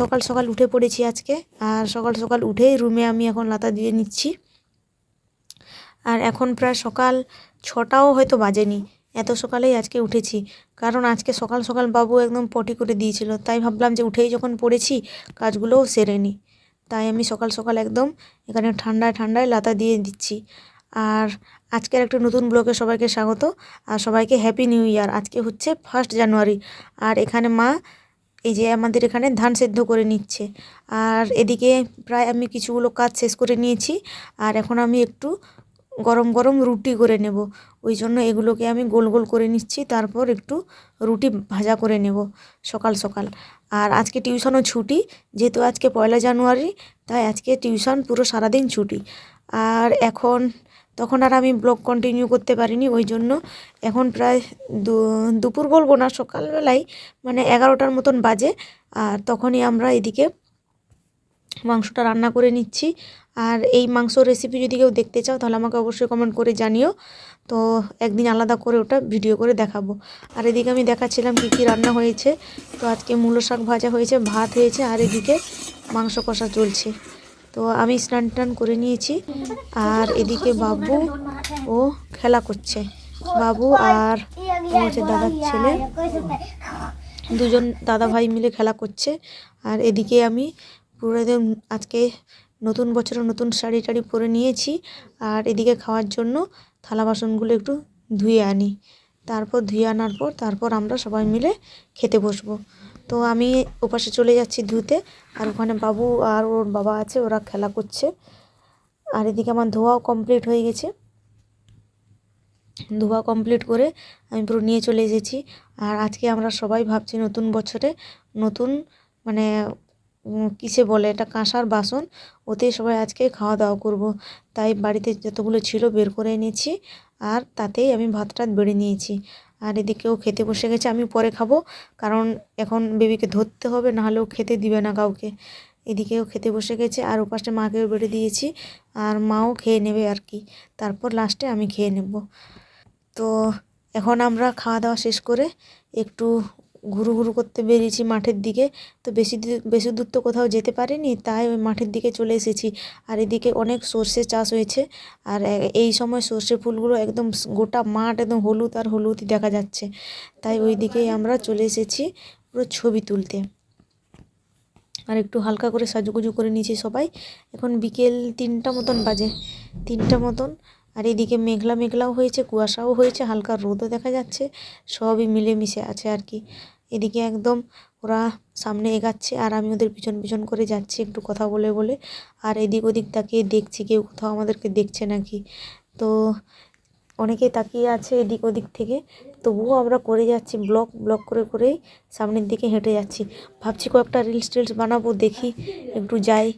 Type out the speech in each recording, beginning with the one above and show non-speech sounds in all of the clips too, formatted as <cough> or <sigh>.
সকাল সকাল উঠে পড়েছি আজকে। আর সকাল সকাল উঠেই রুমে আমি এখন লাতা দিয়ে নিচ্ছি। আর এখন প্রায় সকাল ছটাও হয়তো বাজেনি। এত সকালেই আজকে উঠেছি। কারণ আজকে সকাল সকাল বাবু একদম পটি করে দিয়েছিল। তাই ভাবলাম যে উঠেই যখন পড়েছি, কাজগুলোও সেরে নিই। তাই আমি সকাল সকাল একদম এখানে ঠান্ডায় ঠান্ডায় লাতা দিয়ে দিচ্ছি। আর আজকের একটা নতুন ব্লগে সবাইকে স্বাগত। আর সবাইকে হ্যাপি নিউ ইয়ার আজকে হচ্ছে ফার্স্ট জানুয়ারি আর এখানে মা এই যে আমাদের এখানে ধান সেদ্ধ করে নিচ্ছে। আর এদিকে প্রায় আমি কিছুগুলো কাজ শেষ করে নিয়েছি। আর এখন আমি একটু গরম গরম রুটি করে নেব। ওই জন্য এগুলোকে আমি গোল গোল করে নিচ্ছি। তারপর একটু রুটি ভাজা করে নেব সকাল সকাল। আর আজকে টিউশনও ছুটি। যেহেতু আজকে পয়লা জানুয়ারি, তাই আজকে টিউশন পুরো সারাদিন ছুটি। আর এখন তখন আর আমি ব্লগ কন্টিনিউ করতে পারিনি, ওই জন্য এখন প্রায় দুপুর বলব না, সকালবেলায় মানে এগারোটার মতন বাজে, আর তখনই আমরা এদিকে মাংসটা রান্না করে নিচ্ছি। আর এই মাংস রেসিপি যদি কেউ দেখতে চাও, তাহলে আমাকে অবশ্যই কমেন্ট করে জানিও। তো একদিন আলাদা করে ওটা ভিডিও করে দেখাবো। আর এদিকে আমি দেখাচ্ছিলাম কী কী রান্না হয়েছে। তো আজকে মূলো শাক ভাজা হয়েছে, ভাত হয়েছে, আর এদিকে মাংস কষা চলছে। তো আমি স্নান টান করে নিয়েছি। আর এদিকে বাবু ও খেলা করছে। বাবু আর হচ্ছে দাদার ছেলে। দুজন দাদা ভাই মিলে খেলা করছে। আর এদিকে আমি পুরো একদম আজকে নতুন বছরের নতুন শাড়ি টাড়ি পরে নিয়েছি। আর এদিকে খাওয়ার জন্য থালা বাসনগুলো একটু ধুয়ে আনি। তারপর ধুয়ে আনার পর তারপর আমরা সবাই মিলে খেতে বসবো। তো আমি ওপাশে চলে যাচ্ছি ধুতে, আর ওখানে বাবু আর ওর বাবা আছে, ওরা খেলা করছে। আর এদিকে আমার ধোয়াও কমপ্লিট হয়ে গেছে। ধোয়া কমপ্লিট করে আমি পুরো নিয়ে চলে এসেছি। আর আজকে আমরা সবাই ভাবছি নতুন বছরে নতুন মানে কিসে বলে এটা, কাঁসার বাসন। ওতে সবাই আজকে খাওয়া দাওয়া করব। তাই বাড়িতে যতগুলো ছিল বের করে এনেছি, আর তাতেই আমি ভাতটা বেড়ে নিয়েছি। আর এদিকেও খেতে বসে গেছে, আমি পরে খাব। কারণ এখন বেবিকে ধরতে হবে নাহলেও খেতে দিবে না কাউকে। এদিকেও খেতে বসে গেছে, আর ওপাশে মাকেও বেড়ে দিয়েছি, আর মাও খেয়ে নেবে আর কি। তারপর লাস্টে আমি খেয়ে নেব। তো এখন আমরা খাওয়া দাওয়া শেষ করে একটু ঘুরু ঘুরু করতে বেরিয়েছি মাঠের দিকে। তো বেশি বেশি দূর তো কোথাও যেতে পারিনি, তাই ওই মাঠের দিকে চলে এসেছি। আর এদিকে অনেক সর্ষে চাষ হয়েছে। আর এই সময় সর্ষে ফুলগুলো একদম গোটা মাঠ একদম হলুদ আর হলুদই দেখা যাচ্ছে। তাই ওই দিকেই আমরা চলে এসেছি পুরো ছবি তুলতে। আর একটু হালকা করে সাজুগুজু করে নিয়েছি সবাই। এখন বিকেল তিনটা মতন বাজে। তিনটা মতন আর এদিকে মেঘলা মেঘলাও হয়েছে, কুয়াশাও হয়েছে, হালকা রোদও দেখা যাচ্ছে, সবই মিলেমিশে আছে আর কি। এদিকে একদম ওরা সামনে এগাচ্ছে আর আমি ওদের পিছন পিছন করে যাচ্ছি একটু কথা বলে বলে। আর এদিক ওদিক তাকিয়ে দেখছি, কেউ কোথাও আমাদেরকে দেখছে নাকি। তো অনেকে তাকিয়ে আছে এদিক ওদিক থেকে, তবুও আমরা করে যাচ্ছি, ব্লক ব্লক করে করেই সামনের দিকে হেঁটে যাচ্ছি। ভাবছি কয়েকটা রিলস টিলস বানাবো, দেখি, একটু যাই।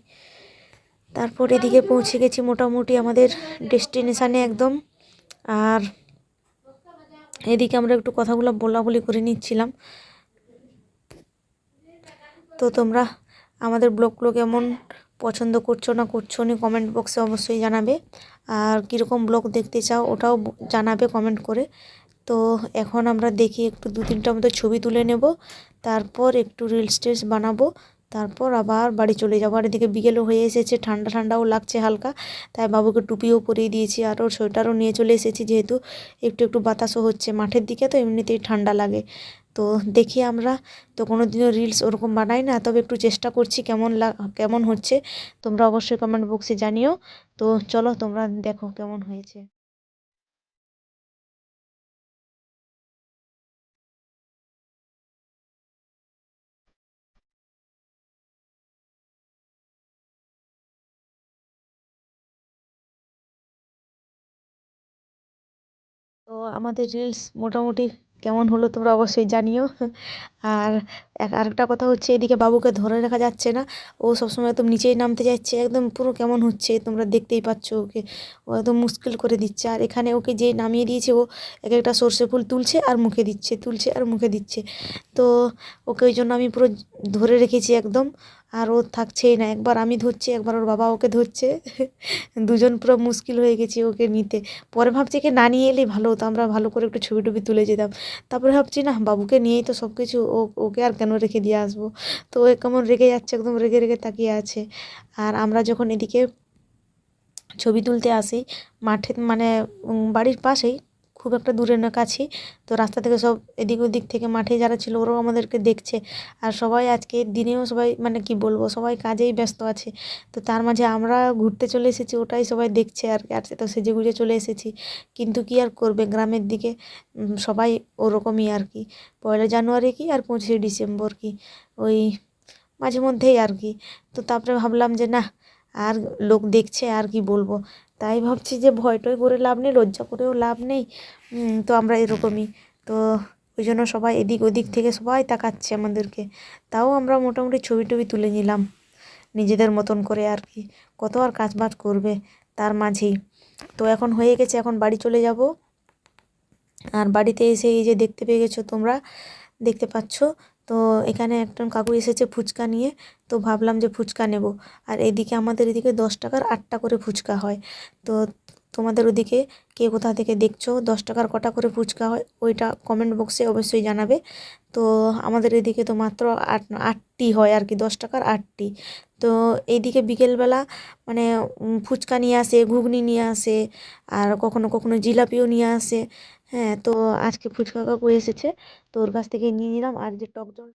তারপর এদিকে পৌঁছে গেছি মোটামুটি আমাদের ডেস্টিনেশানে একদম। আর এদিকে আমরা একটু কথাগুলো বলা বলি করে নিচ্ছিলাম। তো তোমরা আমাদের ব্লগগুলো কেমন পছন্দ করছ না করছ নি কমেন্ট বক্সে অবশ্যই জানাবে। আর কীরকম ব্লগ দেখতে চাও ওটাও জানাবে কমেন্ট করে। তো এখন আমরা দেখি একটু দু তিনটা মতো ছবি তুলে নেব, তারপর একটু রিলস টিলস বানাবো। তারপর আবার বাড়ি চলে যাব। আর এদিকে বিকেলও হয়ে এসেছে, ঠান্ডা ঠান্ডাও লাগছে হালকা। তাই বাবুকে টুপিও পরিয়ে দিয়েছি আর ওর সোয়েটারও নিয়ে চলে এসেছি যেহেতু একটু একটু বাতাসও হচ্ছে মাঠের দিকে, তো এমনিতেই ঠান্ডা লাগে। তো দেখি আমরা, তো কোনো দিনও রিলস ওরকম বানাই না, তবে একটু চেষ্টা করছি কেমন কেমন হচ্ছে। তোমরা অবশ্যই কমেন্ট বক্সে জানিও। তো চলো তোমরা দেখো কেমন হয়েছে। তো আমাদের রিলস মোটামুটি কেমন হলো তোমরা অবশ্যই জানিও। আর এক- আরেকটা কথা হচ্ছে, এদিকে বাবুকে ধরে রাখা যাচ্ছে না। ও সবসময় একদম নিচেই নামতে যাচ্ছে, একদম পুরো কেমন হচ্ছে তোমরা দেখতেই পাচ্ছ ওকে। ও একদম মুশকিল করে দিচ্ছে, আর এখানে ওকে যে নামিয়ে দিয়েছে ও এক একটা সর্ষে ফুল তুলছে আর মুখে দিচ্ছে, তুলছে আর মুখে দিচ্ছে। তো ওকে ওই জন্য আমি পুরো ধরে রেখেছি একদম, আর ও থাকছেই না। একবার আমি ধরছি, একবার ওর বাবা ওকে ধরছে। <laughs> দুজন পুরো মুশকিল হয়ে গেছি ওকে নিতে। পরে ভাবছি কি, না নিয়ে এলেই ভালো হতো, আমরা ভালো করে একটু ছবি টবি তুলে যেতাম। তারপরে ভাবছি, না, বাবুকে নিয়েই তো সব কিছু ও, ওকে আর কেন রেখে দিয়ে আসব। তো ও কেমন রেগে যাচ্ছে, একদম রেগে রেগে তাকিয়ে আছে। আর আমরা যখন এদিকে ছবি তুলতে আসি, মাঠে মানে বাড়ির পাশেই খুব একটা দূরে না, কাছেই। তো রাস্তা থেকে সব এদিক ওদিক থেকে মাঠে যারা ছিল ওরাও আমাদেরকে দেখছে। আর সবাই আজকে দিনেও সবাই মানে কি বলব, সবাই কাজেই ব্যস্ত আছে। তো তার মাঝে আমরা ঘুরতে চলে এসেছি, ওটাই সবাই দেখছে আর কি। আর সে তো সেজে গুজে চলে এসেছি। কিন্তু কি আর করবে গ্রামের দিকে? সবাই ওরকমই আর কি। পয়লা জানুয়ারি কি আর পঁচিশে ডিসেম্বর কি? ওই মাঝে মধ্যেই আর কি। তো তারপরে ভাবলাম যে না আর লোক দেখছে আর কি বলব। তাই ভাবছি যে ভয় টয় করে লাভ নেই, লজ্জা করেও লাভ নেই। তো আমরা এরকমই। তো ওই জন্য সবাই এদিক ওদিক থেকে সবাই তাকাচ্ছে আমাদেরকে। তাও আমরা মোটামুটি ছবি টবি তুলে নিলাম, নিজেদের মতন করে আর কি। কত আর কাজ বাজ করবে তার মাঝেই। তো এখন হয়ে গেছে, এখন বাড়ি চলে যাব। আর বাড়িতে এসে এই যে দেখতে পেয়ে গেছো তোমরা, দেখতে পাচ্ছ? তো এখানে একজন কাকু এসেছে ফুচকা নিয়ে, তো ভাবলাম যে ফুচকা নেব। আর এদিকে আমাদের এদিকে দশ টাকার আটটা করে ফুচকা হয়। তো তোমাদের ওদিকে কে কোথা থেকে দেখছ? দশ টাকার কটা করে ফুচকা হয়? ওইটা কমেন্ট বক্সে অবশ্যই জানাবে। তো আমাদের এদিকে তো মাত্র আট, আটটি হয় আর কি, দশ টাকার আটটি। তো এইদিকে বিকেলবেলা মানে ফুচকা নিয়ে আসে, ঘুগনি নিয়ে আসে, আর কখনো কখনো জিলাপিও নিয়ে আসে। হ্যাঁ তো আজকে ফুচকা কাকু এসেছে, তো ওর কাছ থেকে নিয়ে নিলাম। আর যে টক জল